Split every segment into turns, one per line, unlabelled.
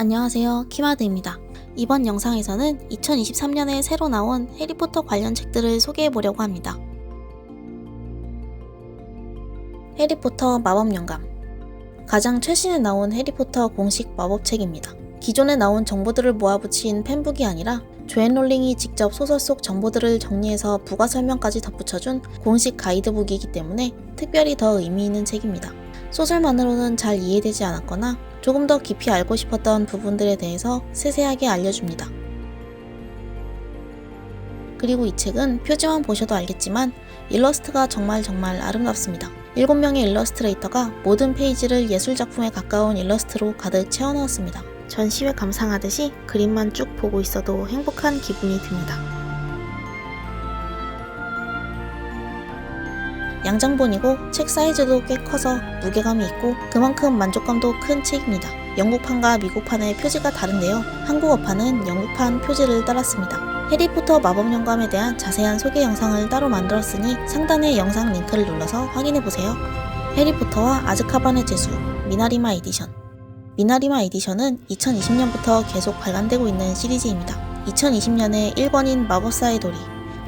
안녕하세요. 키마드입니다. 이번 영상에서는 2023년에 새로 나온 해리포터 관련 책들을 소개해 보려고 합니다. 해리포터 마법 영감 가장 최신에 나온 해리포터 공식 마법책입니다. 기존에 나온 정보들을 모아붙인 팬북이 아니라 조앤 롤링이 직접 소설 속 정보들을 정리해서 부가 설명까지 덧붙여준 공식 가이드북이기 때문에 특별히 더 의미 있는 책입니다. 소설만으로는 잘 이해되지 않았거나 조금 더 깊이 알고 싶었던 부분들에 대해서 세세하게 알려줍니다. 그리고 이 책은 표지만 보셔도 알겠지만 일러스트가 정말 정말 아름답습니다. 7명의 일러스트레이터가 모든 페이지를 예술작품에 가까운 일러스트로 가득 채워 넣었습니다. 전시회 감상하듯이 그림만 쭉 보고 있어도 행복한 기분이 듭니다. 양장본이고 책 사이즈도 꽤 커서 무게감이 있고 그만큼 만족감도 큰 책입니다. 영국판과 미국판의 표지가 다른데요. 한국어판은 영국판 표지를 따랐습니다. 해리포터 마법 영감에 대한 자세한 소개 영상을 따로 만들었으니 상단의 영상 링크를 눌러서 확인해보세요. 해리포터와 아즈카반의 제수 미나리마 에디션 미나리마 에디션은 2020년부터 계속 발간되고 있는 시리즈입니다. 2020년에 1권인 마법사의 도리,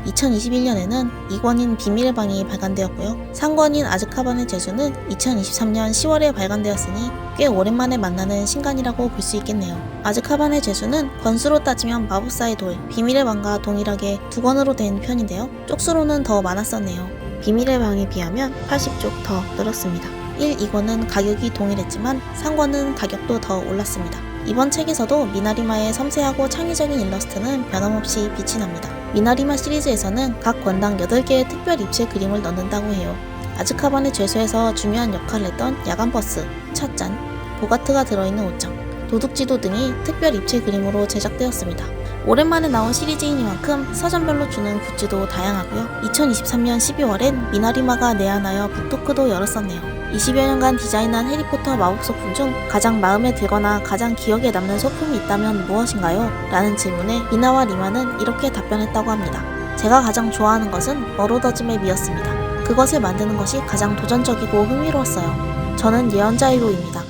2021년에는 2권인 비밀의 방이 발간되었고요. 3권인 아즈카반의 제수는 2023년 10월에 발간되었으니 꽤 오랜만에 만나는 신간이라고 볼 수 있겠네요. 아즈카반의 제수는 권수로 따지면 마법사의 돌, 비밀의 방과 동일하게 두 권으로 된 편인데요. 쪽수로는 더 많았었네요. 비밀의 방에 비하면 80쪽 더 늘었습니다. 1, 2권은 가격이 동일했지만 3권은 가격도 더 올랐습니다. 이번 책에서도 미나리마의 섬세하고 창의적인 일러스트는 변함없이 빛이 납니다. 미나리마 시리즈에서는 각 권당 8개의 특별 입체 그림을 넣는다고 해요. 아즈카반의 죄수에서 중요한 역할을 했던 야간버스, 찻잔, 보가트가 들어있는 옷장, 도둑지도 등이 특별 입체 그림으로 제작되었습니다. 오랜만에 나온 시리즈이니만큼 서점별로 주는 굿즈도 다양하고요. 2023년 12월엔 미나리마가 내한하여 북토크도 열었었네요. 20여 년간 디자인한 해리포터 마법 소품 중 가장 마음에 들거나 가장 기억에 남는 소품이 있다면 무엇인가요? 라는 질문에 미나와 리마는 이렇게 답변했다고 합니다. 제가 가장 좋아하는 것은 머로더즘의 미였습니다. 그것을 만드는 것이 가장 도전적이고 흥미로웠어요. 저는 예언자이로입니다.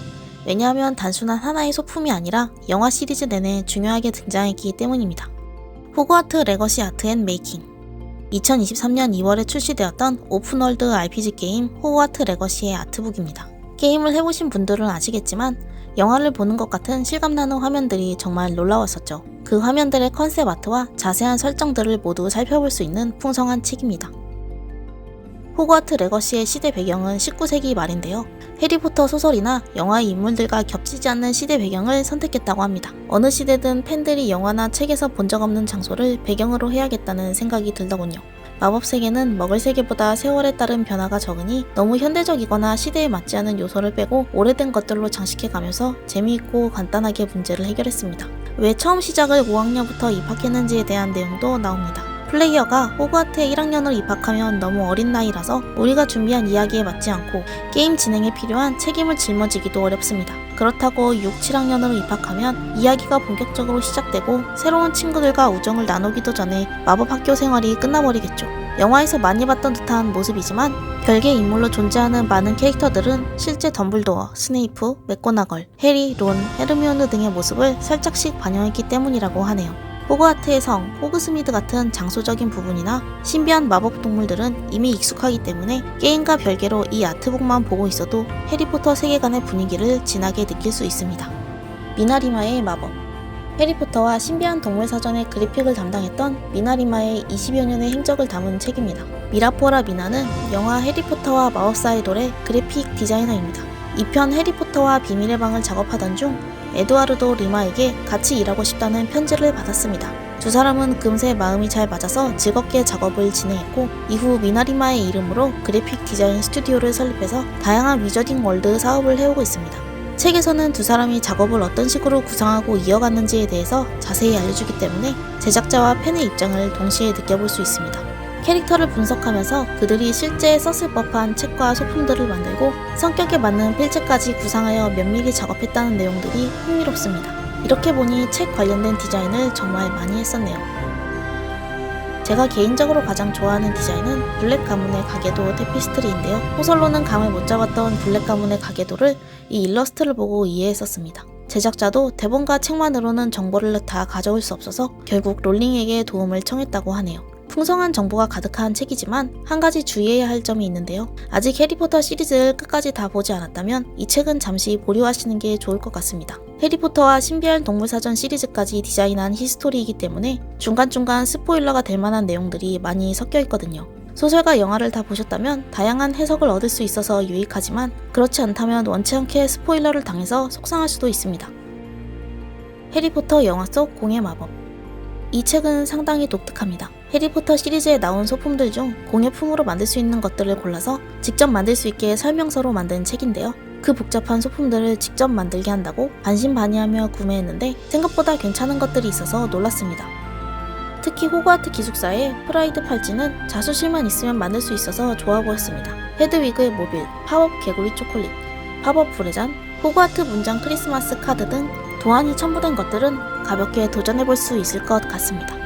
왜냐하면 단순한 하나의 소품이 아니라 영화 시리즈 내내 중요하게 등장했기 때문입니다. 호그와트 레거시 아트 앤 메이킹 2023년 2월에 출시되었던 오픈월드 RPG 게임 호그와트 레거시의 아트북입니다. 게임을 해보신 분들은 아시겠지만 영화를 보는 것 같은 실감나는 화면들이 정말 놀라웠었죠. 그 화면들의 컨셉 아트와 자세한 설정들을 모두 살펴볼 수 있는 풍성한 책입니다. 호그와트 레거시의 시대 배경은 19세기 말인데요. 해리포터 소설이나 영화의 인물들과 겹치지 않는 시대 배경을 선택했다고 합니다. 어느 시대든 팬들이 영화나 책에서 본 적 없는 장소를 배경으로 해야겠다는 생각이 들더군요. 마법 세계는 먹을 세계보다 세월에 따른 변화가 적으니 너무 현대적이거나 시대에 맞지 않은 요소를 빼고 오래된 것들로 장식해 가면서 재미있고 간단하게 문제를 해결했습니다. 왜 처음 시작을 5학년부터 입학했는지에 대한 내용도 나옵니다. 플레이어가 호그와트에 1학년을 입학하면 너무 어린 나이라서 우리가 준비한 이야기에 맞지 않고 게임 진행에 필요한 책임을 짊어지기도 어렵습니다. 그렇다고 6, 7학년으로 입학하면 이야기가 본격적으로 시작되고 새로운 친구들과 우정을 나누기도 전에 마법 학교 생활이 끝나버리겠죠. 영화에서 많이 봤던 듯한 모습이지만 별개 인물로 존재하는 많은 캐릭터들은 실제 덤블도어, 스네이프, 맥고나걸, 해리, 론, 헤르미오느 등의 모습을 살짝씩 반영했기 때문이라고 하네요. 호그와트의 성, 호그스미드 같은 장소적인 부분이나 신비한 마법 동물들은 이미 익숙하기 때문에 게임과 별개로 이 아트북만 보고 있어도 해리포터 세계관의 분위기를 진하게 느낄 수 있습니다. 미나리마의 마법 해리포터와 신비한 동물 사전의 그래픽을 담당했던 미나리마의 20여 년의 행적을 담은 책입니다. 미라포라 미나는 영화 해리포터와 마법사의 돌의 그래픽 디자이너입니다. 2편 해리포터와 비밀의 방을 작업하던 중 에드와르도 리마에게 같이 일하고 싶다는 편지를 받았습니다. 두 사람은 금세 마음이 잘 맞아서 즐겁게 작업을 진행했고 이후 미나리마의 이름으로 그래픽 디자인 스튜디오를 설립해서 다양한 위저딩 월드 사업을 해오고 있습니다. 책에서는 두 사람이 작업을 어떤 식으로 구성하고 이어갔는지에 대해서 자세히 알려주기 때문에 제작자와 팬의 입장을 동시에 느껴볼 수 있습니다. 캐릭터를 분석하면서 그들이 실제 썼을 법한 책과 소품들을 만들고 성격에 맞는 필체까지 구상하여 면밀히 작업했다는 내용들이 흥미롭습니다. 이렇게 보니 책 관련된 디자인을 정말 많이 했었네요. 제가 개인적으로 가장 좋아하는 디자인은 블랙 가문의 가게도 테피스트리인데요. 호설로는 감을 못 잡았던 블랙 가문의 가게도를 이 일러스트를 보고 이해했었습니다. 제작자도 대본과 책만으로는 정보를 다 가져올 수 없어서 결국 롤링에게 도움을 청했다고 하네요. 풍성한 정보가 가득한 책이지만 한 가지 주의해야 할 점이 있는데요. 아직 해리포터 시리즈를 끝까지 다 보지 않았다면 이 책은 잠시 보류하시는 게 좋을 것 같습니다. 해리포터와 신비한 동물사전 시리즈까지 디자인한 히스토리이기 때문에 중간중간 스포일러가 될 만한 내용들이 많이 섞여 있거든요. 소설과 영화를 다 보셨다면 다양한 해석을 얻을 수 있어서 유익하지만 그렇지 않다면 원치 않게 스포일러를 당해서 속상할 수도 있습니다. 해리포터 영화 속 공의 마법 이 책은 상당히 독특합니다. 해리포터 시리즈에 나온 소품들 중 공예품으로 만들 수 있는 것들을 골라서 직접 만들 수 있게 설명서로 만든 책인데요. 그 복잡한 소품들을 직접 만들게 한다고 반신반의하며 구매했는데 생각보다 괜찮은 것들이 있어서 놀랐습니다. 특히 호그와트 기숙사의 프라이드 팔찌는 자수실만 있으면 만들 수 있어서 좋아 보였습니다. 헤드위그 모빌, 팝업 개구리 초콜릿, 팝업 브레잔, 호그와트 문장 크리스마스 카드 등 도안이 첨부된 것들은 가볍게 도전해볼 수 있을 것 같습니다.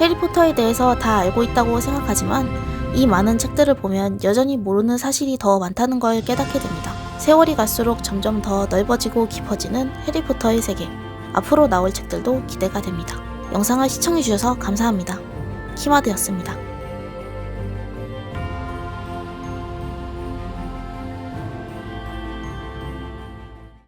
해리포터에 대해서 다 알고 있다고 생각하지만 이 많은 책들을 보면 여전히 모르는 사실이 더 많다는 걸 깨닫게 됩니다. 세월이 갈수록 점점 더 넓어지고 깊어지는 해리포터의 세계. 앞으로 나올 책들도 기대가 됩니다. 영상을 시청해주셔서 감사합니다. 키마드였습니다.